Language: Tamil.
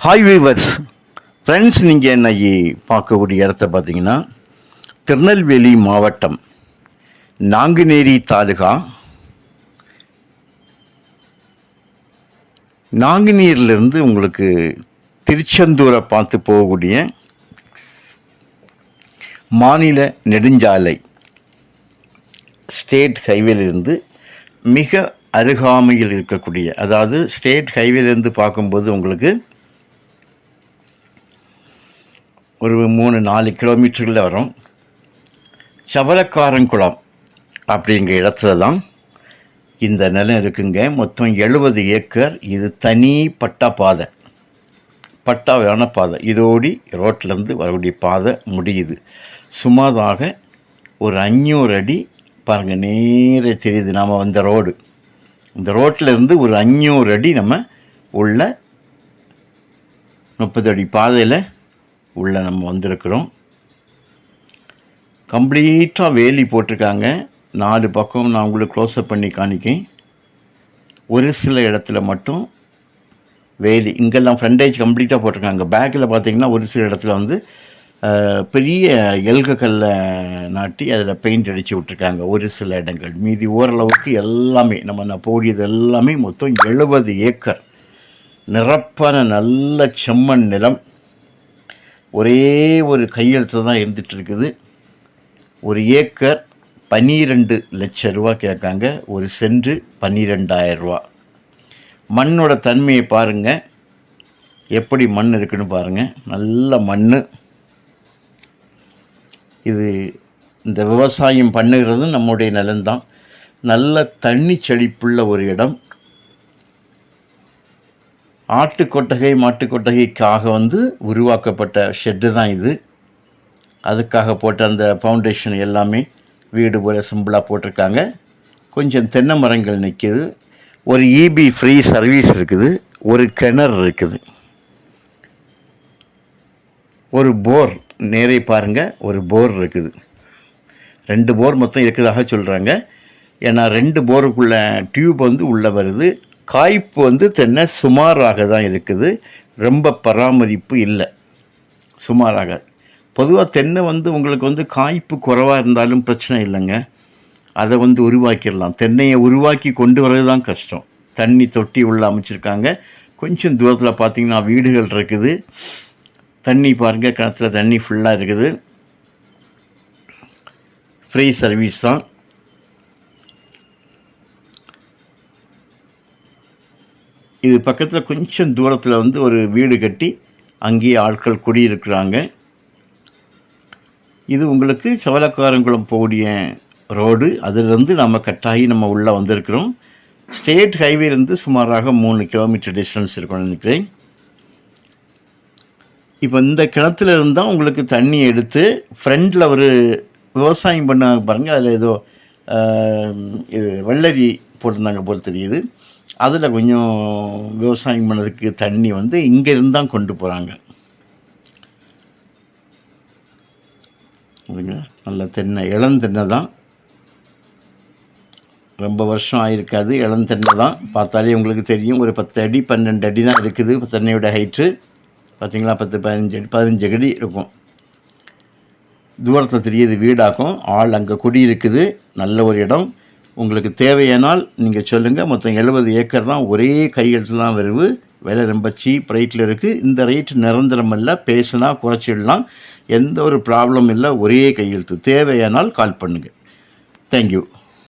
ஹாய் வீவர்ஸ் ஃப்ரெண்ட்ஸ் நீங்கள் இன்னைக்கு பார்க்கக்கூடிய இடத்த பார்த்தீங்கன்னா திருநெல்வேலி மாவட்டம் நாங்குநேரி தாலுகா. நாங்குநீர்லேருந்து உங்களுக்கு திருச்செந்தூரை பார்த்து போகக்கூடிய மாநில நெடுஞ்சாலை ஸ்டேட் ஹைவேலிருந்து மிக அருகாமையில் இருக்கக்கூடிய அதாவது ஸ்டேட் ஹைவேலேருந்து பார்க்கும்போது உங்களுக்கு ஒரு மூணு நாலு கிலோமீட்டரில் வரும். சவலக்காரங்குளம் அப்படிங்கிற இடத்துல தான் இந்த நிலம் இருக்குங்க. மொத்தம் எழுபது ஏக்கர். இது தனி பட்டா பாதை. பட்டாவான பாதை. இதோடி ரோட்டிலேருந்து வரக்கூடிய பாதை முடியுது. சுமாராக ஒரு அஞ்சூறு அடி. பாருங்கள் நேரே தெரியுது. நாம் வந்த ரோடு. இந்த ரோட்டில் இருந்து ஒரு அஞ்சூறு அடி நம்ம உள்ள முப்பது அடி பாதையில் உள்ளே நம்ம வந்திருக்கிறோம். கம்ப்ளீட்டாக வேலி போட்டிருக்காங்க. நாலு பக்கம் நான் உங்களுக்கு க்ளோஸ்அப் பண்ணி காணிக்கேன். ஒரு சில இடத்துல மட்டும் வேலி. இங்கெல்லாம் ஃப்ரண்டேஜ் கம்ப்ளீட்டாக போட்டிருக்காங்க. பேக்கில் பார்த்தீங்கன்னா ஒரு சில இடத்துல வந்து பெரிய எல்க கல்லை நாட்டி அதில் பெயிண்ட் அடித்து விட்ருக்காங்க ஒரு சில இடங்கள். மீதி ஓரளவுக்கு எல்லாமே நம்ம நான் போடியது எல்லாமே மொத்தம் எழுபது ஏக்கர். நிரப்பான நல்ல செம்மண் நிலம். ஒரே ஒரு கையெழுத்து தான் இருந்துட்டு இருக்குது ஒரு ஏக்கர் பன்னிரெண்டு லட்ச ரூபா கேட்காங்க. ஒரு சென்று பன்னிரெண்டாயிரரூபா மண்ணோட தன்மையை பாருங்கள் எப்படி மண் இருக்குன்னு பாருங்கள் நல்ல மண் இது இந்த விவசாயம் பண்ணுகிறது நம்முடைய நிலம்தான். நல்ல தண்ணி செழிப்புள்ள ஒரு இடம். ஆட்டு கொட்டகை மாட்டு கொட்டகைக்காக வந்து உருவாக்கப்பட்ட ஷெட்டு தான் இது. அதுக்காக போட்ட அந்த ஃபவுண்டேஷன் எல்லாமே வீடு போல சிம்பிளாக போட்டிருக்காங்க. கொஞ்சம் தென்னை மரங்கள் நிற்கிது ஒரு இபி ஃப்ரீ சர்வீஸ் இருக்குது. ஒரு கிணறு இருக்குது. ஒரு போர் நேரே பாருங்கள் ஒரு போர் இருக்குது. ரெண்டு போர் மொத்தம் இருக்கிறதாக சொல்கிறாங்க ஏன்னா ரெண்டு போருக்குள்ள டியூப் வந்து உள்ளே வருது. காய்ப்பு வந்து தென்னை சுமாராக தான் இருக்குது. ரொம்ப பராமரிப்பு இல்லை. சுமாராக. பொதுவாக தென்னை வந்து உங்களுக்கு வந்து காய்ப்பு குறைவாக இருந்தாலும் பிரச்சனை இல்லைங்க. அதை வந்து உருவாக்கிடலாம். தென்னையை உருவாக்கி கொண்டு வர்றது தான் கஷ்டம். தண்ணி தொட்டி உள்ள அமைச்சிருக்காங்க. கொஞ்சம் தூரத்தில் பார்த்திங்கன்னா வீடுகள் இருக்குது. தண்ணி பாருங்கள் கிணத்துல தண்ணி ஃபுல்லாக இருக்குது. ஃப்ரீ சர்வீஸ் தான். இது பக்கத்தில் கொஞ்சம் தூரத்தில் வந்து ஒரு வீடு கட்டி அங்கேயே ஆட்கள் குடியிருக்கிறாங்க. இது உங்களுக்கு சவலக்காரங்குளம் போடிய ரோடு. அதிலிருந்து நம்ம கட்டாகி நம்ம உள்ளே வந்திருக்கிறோம். ஸ்டேட் ஹைவேலேருந்து சுமாராக மூணு கிலோமீட்டர் டிஸ்டன்ஸ் இருக்கும்னு நினைக்கிறேன். இப்போ இந்த கிணத்துல இருந்தால் உங்களுக்கு தண்ணி எடுத்து ஃப்ரண்டில் ஒரு விவசாயம் பண்ணாங்க பாருங்கள் அதில் ஏதோ இது வெள்ளரி போட்டிருந்தாங்க போல் தெரியுது. அதில் கொஞ்சம் விவசாயம் பண்ணதுக்கு தண்ணி வந்து இங்கேருந்து தான் கொண்டு போகிறாங்க பாருங்க நல்ல தென்னை இளந்தென்னை தான். ரொம்ப வருஷம் ஆயிருக்காது இளந்தென்னை தான். பார்த்தாலே உங்களுக்கு தெரியும் ஒரு பத்து அடி பன்னெண்டு அடி தான் இருக்குது தென்னையோட ஹைட்டு. பார்த்தீங்களா? பத்து பதினஞ்சு அடி பதினஞ்சு அடி இருக்கும். தூரத்தில் தெரியுது வீடாகும். ஆள் அங்கே குடியிருக்குது. நல்ல ஒரு இடம். உங்களுக்கு தேவையானால் நீங்கள் சொல்லுங்கள் மொத்தம் எழுபது ஏக்கர் தான் ஒரே கையெழுத்து தான் வருது விலை ரொம்ப சீப் ரேட்டில் இருக்குது இந்த ரேட் நிரந்தரம் இல்லை பேசுனா குறைச்சிடலாம். எந்த ஒரு ப்ராப்ளம் இல்லை. ஒரே கையெழுத்து. தேவையானால் கால் பண்ணுங்கள் தேங்க்யூ